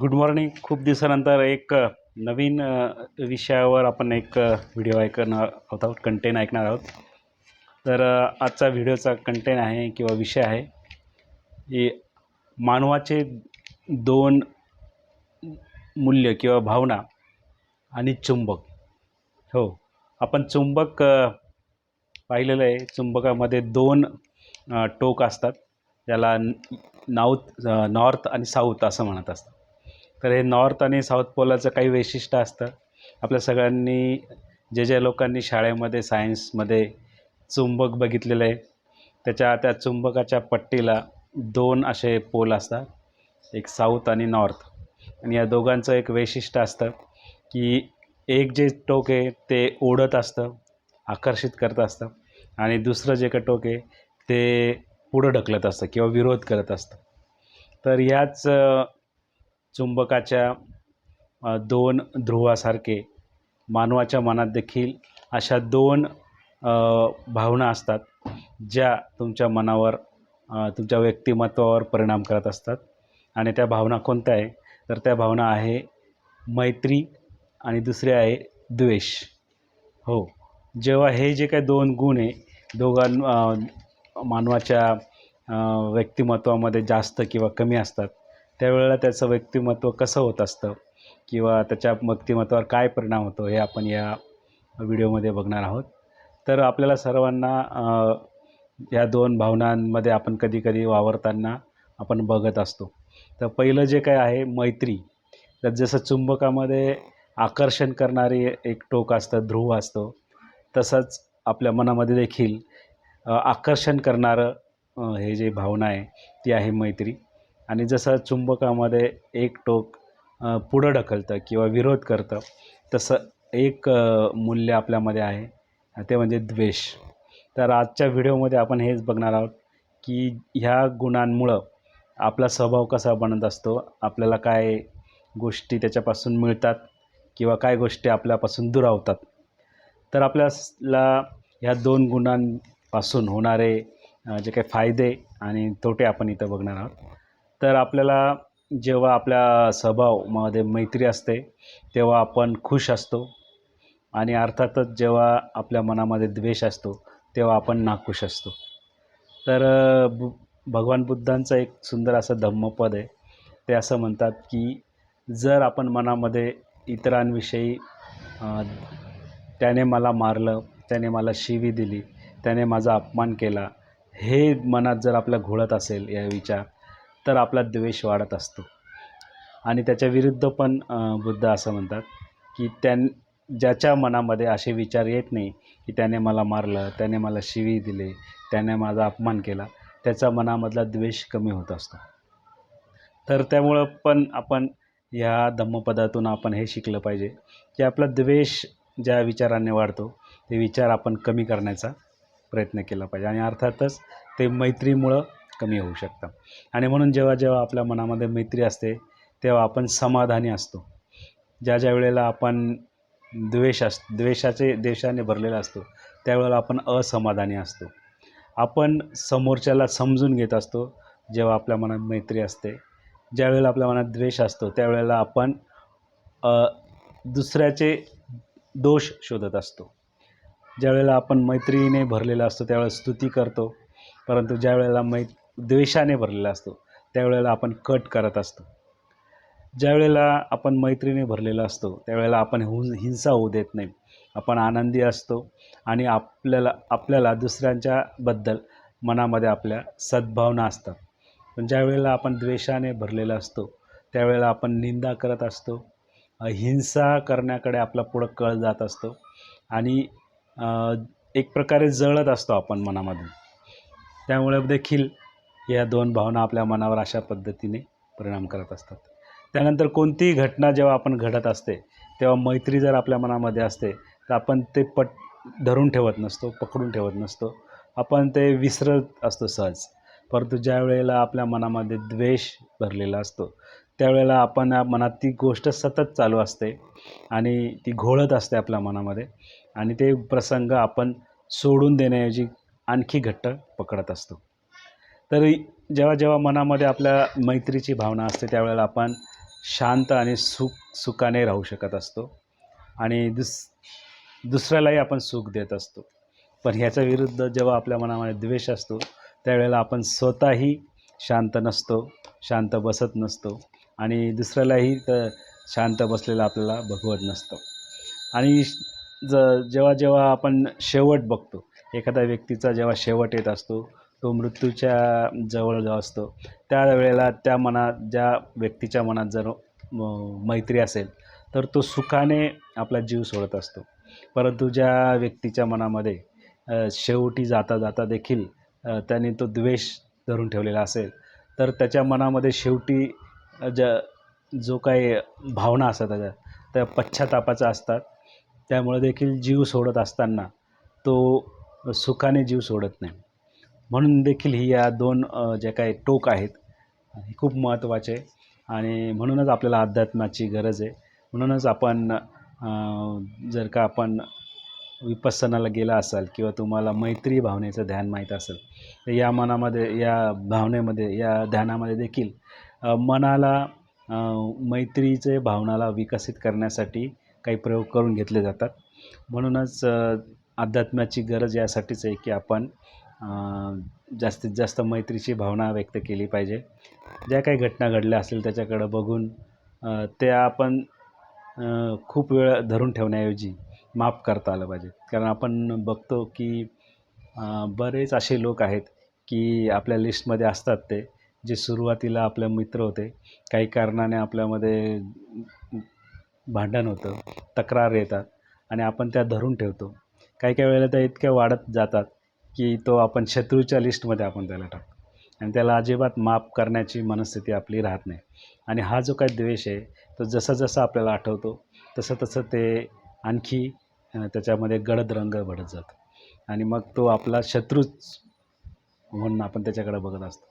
Good morning खूप दिवसानंतर एक नवीन विषयावर आपण एक व्हिडिओ ऐकणार आहोत आहोत कंटेंट ऐकणार आहोत. तर आजचा व्हिडिओचा कंटेंट आहे किंवा विषय आहे की मानवाचे दोन मूल्य किंवा भावना आणि चुंबक. हो आपण चुंबक पाहिलेलं आहे. चुंबकामध्ये दोन टोक असतात. ज्याला नाऊथ नॉर्थ आणि साऊथ असं म्हणत असतात. तर हे नॉर्थ आणि साऊथ पोलाचं काही वैशिष्ट्य असतं. आपल्या सगळ्यांनी जे ज्या लोकांनी शाळेमध्ये सायन्समध्ये चुंबक बघितलेलं आहे त्याच्या त्या चुंबकाच्या पट्टीला दोन असे पोल असतात एक साऊथ आणि नॉर्थ. आणि या दोघांचं एक वैशिष्ट्य असतं की एक जे टोक आहे ते ओढत असतं आकर्षित करत असतं. आणि दुसरं जे का टोक आहे ते पुढं ढकलत असतं किंवा विरोध करत असतं. तर याच चुंबकाच्या दोन ध्रुवासारखे मानवाच्या मनात देखील अशा दोन भावना असतात ज्या तुमच्या मनावर तुमच्या व्यक्तिमत्वावर परिणाम करत असतात. आणि त्या भावना कोणत्या आहे? तर त्या भावना आहे मैत्री आणि दुसरी आहे द्वेष. हो. जेव्हा हे जे काही दोन गुण आहे दोघां मानवाच्या व्यक्तिमत्वामध्ये जास्त किंवा कमी असतात त्यावेळेला त्याचं व्यक्तिमत्व कसं होत असतं? किंवा त्याच्या व्यक्तिमत्वावर काय परिणाम होतो? हे आपण या व्हिडिओमध्ये बघणार आहोत. तर आपल्याला सर्वांना या दोन भावनांमध्ये आपण कधी कधी वावरताना आपण बघत असतो. तर पहिलं जे काय आहे मैत्री. तर जसं चुंबकामध्ये आकर्षण करणारी एक टोक असतं ध्रुव असतो तसंच आपल्या मनामध्ये देखील आकर्षण करणारं हे जे भावना आहे ती आहे मैत्री. आणि जसं चुंबकामध्ये एक टोक पुढं ढकलतं किंवा विरोध करतं तसं एक मूल्य आपल्यामध्ये आहे. ते म्हणजे द्वेष. तर आजच्या व्हिडिओमध्ये आपण हेच बघणार आहोत की ह्या गुणांमुळं आपला स्वभाव कसा बनत असतो आपल्याला काय गोष्टी त्याच्यापासून मिळतात किंवा काय गोष्टी आपल्यापासून दुरावतात. तर आपल्याला ह्या दोन गुणांपासून होणारे जे काही फायदे आणि तोटे आपण इथं बघणार आहोत. तर आपल्याला जेव्हा आपल्या स्वभावमध्ये मैत्री असते तेव्हा आपण खुश असतो. आणि अर्थातच जेव्हा आपल्या मनामध्ये द्वेष असतो तेव्हा आपण नाखुश असतो. तर बु भगवान बुद्धांचं एक सुंदर असं धम्मपद आहे. ते असं म्हणतात की जर आपण मनामध्ये इतरांविषयी त्याने मला मारलं त्याने मला शिवी दिली त्याने माझा अपमान केला हे मनात जर आपल्या घोळत असेल या विचार तर आपला द्वेष वाढत असतो. आणि त्याच्या विरुद्ध पण बुद्ध असं म्हणतात की त्यां ज्याच्या मनामध्ये असे विचार येत नाही की त्याने मला मारलं त्याने मला शिवी दिले त्याने माझा अपमान केला त्याचा मनामधला द्वेष कमी होत असतो. तर त्यामुळं पण आपण ह्या धम्मपदातून आपण हे शिकलं पाहिजे की आपला द्वेष ज्या विचाराने वाढतो ते विचार आपण कमी करण्याचा प्रयत्न केला पाहिजे. आणि अर्थातच ते मैत्रीमुळं कमी होऊ शकतं. आणि म्हणून जेव्हा जेव्हा आपल्या मनामध्ये मैत्री असते तेव्हा आपण समाधानी असतो. ज्या ज्या वेळेला आपण द्वेष अस द्वेषाचे द्वेषाने भरलेला असतो त्यावेळेला आपण असमाधानी असतो. आपण समोरच्याला समजून घेत असतो जेव्हा आपल्या मनात मैत्री असते. ज्यावेळेला आपल्या मनात द्वेष असतो त्यावेळेला आपण दुसऱ्याचे दोष शोधत असतो. ज्यावेळेला आपण मैत्रीने भरलेला असतो त्यावेळेला स्तुती करतो. परंतु ज्यावेळेला मै द्वेषाने भरलेला असतो. त्यावेळेला आपण कट करत असतो. ज्यावेळेला आपण मैत्रीने भरलेला असतो त्यावेळेला आपण हुं हिंसा होऊ देत नाही. आपण आनंदी असतो आणि आपल्याला आपल्याला दुसऱ्यांच्याबद्दल मनामध्ये आपल्या सद्भावना असतात. पण ज्यावेळेला आपण द्वेषाने भरलेला असतो त्यावेळेला आपण निंदा करत असतो. हिंसा करण्याकडे आपला पुढं कळ जात असतो आणि एक प्रकारे जळत असतो आपण मनामध्ये त्यामुळे देखील या दोन भावना आपल्या मनावर अशा पद्धतीने परिणाम करत असतात. त्यानंतर कोणतीही घटना जेव्हा आपण घडत असते तेव्हा मैत्री जर आपल्या मनामध्ये असते तर आपण ते पट धरून ठेवत नसतो पकडून ठेवत नसतो. आपण ते विसरत असतो सहज. परंतु ज्या वेळेला आपल्या मनामध्ये द्वेष भरलेला असतो त्यावेळेला आपण मनात ती गोष्ट सतत चालू असते आणि ती घोळत असते आपल्या मनामध्ये आणि ते प्रसंग आपण सोडून देण्याऐवजी आणखी घट्ट पकडत असतो. तरी जेव्हा जेव्हा मनामध्ये आपल्या मैत्रीची भावना असते त्यावेळेला आपण शांत आणि सुख सुखाने राहू शकत असतो. आणि दुस दुसऱ्यालाही आपण सुख देत असतो. पण ह्याच्या विरुद्ध जेव्हा आपल्या मनामध्ये द्वेष असतो त्यावेळेला आपण स्वतःही शांत नसतो शांत बसत नसतो आणि दुसऱ्यालाही तर शांत बसलेलं आपल्याला भगवत नसतं. आणि ज जेव्हा जेव्हा आपण शेवट बघतो एखाद्या व्यक्तीचा जेव्हा शेवट येत असतो तो मृत्यूच्या जवळ असतो. त्यावेळेला त्या मनात ज्या व्यक्तीच्या मनात जर मैत्री असेल तर तो सुखाने आपला जीव सोडत असतो. परंतु ज्या व्यक्तीच्या मनामध्ये शेवटी जाता जाता देखील त्याने तो द्वेष धरून ठेवलेला असेल तर त्याच्या मनामध्ये शेवटी ज्या जो काही भावना असतात त्याच्या त्या पश्चातापाच्या असतात. त्यामुळे देखील जीव सोडत असताना तो सुखाने जीव सोडत नाही. म्हणून देखील ही या दोन जे काही टोक आहेत हे खूप महत्त्वाचे आणि म्हणूनच आपल्याला अध्यात्माची गरज आहे. म्हणूनच आपण जर का आपण विपसनाला गेला असाल किंवा तुम्हाला मैत्री भावनेचं ध्यान माहीत असेल तर या मनामध्ये या भावनेमध्ये या ध्यानामध्ये देखील मनाला मैत्रीचे भावनाला विकसित करण्यासाठी काही प्रयोग करून घेतले जातात. म्हणूनच अध्यात्माची गरज यासाठीच आहे की आपण जास्तीत जास्त मैत्रीची भावना व्यक्त केली पाहिजे. ज्या काही घटना घडल्या असतील त्याच्याकडं बघून ते त्या आपण खूप वेळ धरून ठेवण्याऐवजी माफ करता आलं पाहिजे. कारण आपण बघतो की बरेच असे लोक आहेत की आपल्या लिस्टमध्ये असतात ते जे सुरुवातीला आपले मित्र होते. काही कारणाने आपल्यामध्ये भांडण होतं तक्रार येतात आणि आपण त्या धरून ठेवतो. काही काही वेळेला त्या इतक्या वाढत जातात की तो आपण शत्रूच्या लिस्टमध्ये आपण त्याला टाकतो आणि त्याला अजिबात माफ करण्याची मनस्थिती आपली राहत नाही. आणि हा जो काही द्वेष आहे तो जसा जसा आपल्याला आठवतो तसं तसं ते आणखी त्याच्यामध्ये गडद रंग भरत जातो. आणि मग तो आपला शत्रूच म्हणून आपण त्याच्याकडे बघत असतो.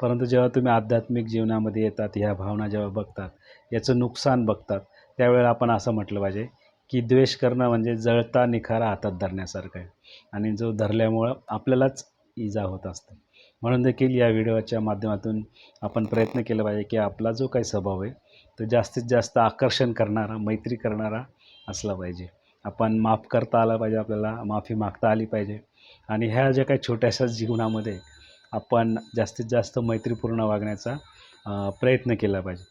परंतु जेव्हा तुम्ही आध्यात्मिक जीवनामध्ये येतात ह्या भावना जेव्हा बघतात याचं नुकसान बघतात त्यावेळेला आपण असं म्हटलं पाहिजे की द्वेष करणं म्हणजे जळता निखारा हातात धरण्यासारखं आहे. आणि जो धरल्यामुळं आपल्यालाच इजा होत असते. म्हणून देखील या व्हिडिओच्या माध्यमातून आपण प्रयत्न केला पाहिजे की आपला जो काही स्वभाव आहे तो जास्तीत जास्त आकर्षण करणारा मैत्री करणारा असला पाहिजे. आपण माफ करता आला पाहिजे आपल्याला माफी मागता आली पाहिजे. आणि ह्या ज्या काही छोट्याशा जीवनामध्ये आपण जास्तीत जास्त मैत्रीपूर्ण वागण्याचा प्रयत्न केला पाहिजे.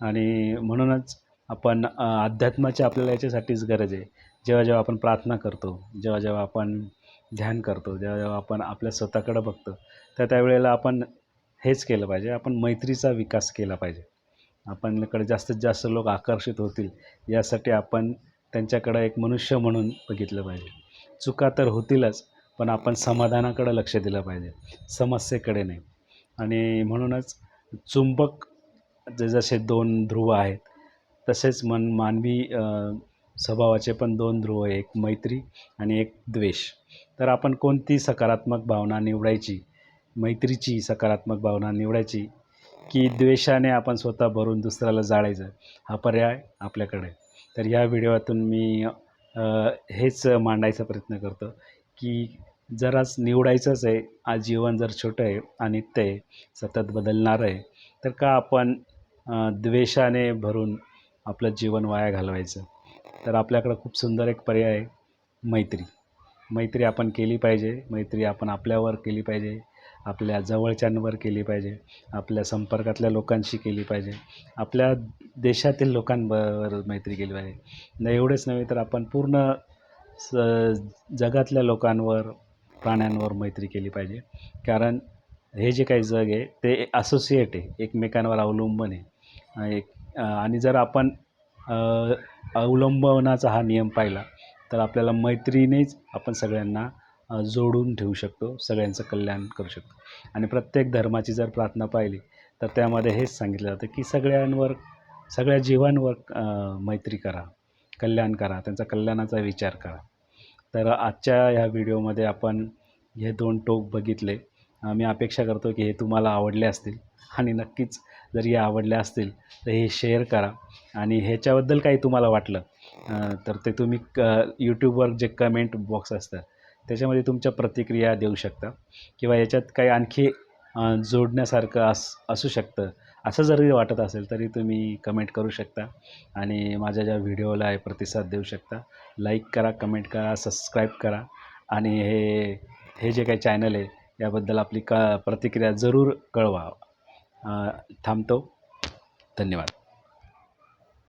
आणि म्हणूनच आपण अध्यात्माची आपल्याला याच्यासाठीच गरज आहे. जेव्हा जेव्हा आपण प्रार्थना करतो जेव्हा जेव्हा आपण ध्यान करतो जेव्हा जेव्हा आपण आपल्या स्वतःकडं बघतो तर त्यावेळेला आपण हेच केलं पाहिजे. आपण मैत्रीचा विकास केला पाहिजे. आपणकडे जास्तीत जास्त लोक आकर्षित होतील यासाठी आपण त्यांच्याकडं एक मनुष्य म्हणून बघितलं पाहिजे. चुका तर होतीलच पण आपण समाधानाकडं लक्ष दिलं पाहिजे. समस्येकडे नाही. आणि म्हणूनच चुंबक जे जसे दोन ध्रुव आहेत तसेच मन मानवी स्वभावाचे पण दोन ध्रुव आहे एक मैत्री आणि एक द्वेष. तर आपण कोणती सकारात्मक भावना निवडायची? मैत्रीची सकारात्मक भावना निवडायची की द्वेषाने आपण स्वतः भरून दुसऱ्याला जाळायचं? हा पर्याय आपल्याकडे. तर या व्हिडिओतून मी हेच मांडायचा प्रयत्न करतो की जराच निवडायचंच आहे आज जीवन जर छोटं आहे आणि ते सतत बदलणारं आहे तर का आपण द्वेषाने भरून आपलं जीवन वाया घालवायचं. तर आपल्याकडं खूप सुंदर एक पर्याय आहे मैत्री. मैत्री आपण केली पाहिजे मैत्री आपण आपल्यावर केली पाहिजे आपल्या जवळच्यांवर केली पाहिजे आपल्या संपर्कातल्या लोकांशी केली पाहिजे. आपल्या देशातील लोकांबरोबर मैत्री केली पाहिजे. नाही एवढेच नव्हे तर आपण पूर्ण स जगातल्या लोकांवर प्राण्यांवर मैत्री केली पाहिजे. कारण हे जे काही जग आहे ते असोसिएट आहे एकमेकांवर अवलंबून आहे. एक आणि जर आपण अवलंबनाचा हा नियम पाहिला तर आपल्याला मैत्रीनेच आपण सगळ्यांना जोडून ठेवू शकतो सगळ्यांचं कल्याण करू शकतो. आणि प्रत्येक धर्माची जर प्रार्थना पाहिली तर त्यामध्ये हेच सांगितलं जातं की सगळ्यांवर सगळ्या जीवांवर मैत्री करा कल्याण करा त्यांचा कल्याणाचा विचार करा. तर आजच्या ह्या व्हिडिओमध्ये आपण हे दोन टोक बघितले मी अपेक्षा करतो की हे तुम्हाला आवडले असतील. आणि नक्कीच जर हे आवडले असतील तर हे शेअर करा. आणि ह्याच्याबद्दल काही तुम्हाला वाटलं तर ते तुम्ही क यूट्यूबवर जे कमेंट बॉक्स असतं त्याच्यामध्ये तुमच्या प्रतिक्रिया देऊ शकता. किंवा याच्यात काही आणखी जोडण्यासारखं अस असू शकतं. असं जरी वाटत असेल तरी तुम्ही कमेंट करू शकता. आणि माझ्या ज्या व्हिडिओला आहे प्रतिसाद देऊ शकता. लाईक करा कमेंट करा सबस्क्राईब करा. आणि हे हे जे काही चॅनल आहे याबद्दल आपली का प्रतिक्रिया जरूर कळवा. थांबतो. धन्यवाद.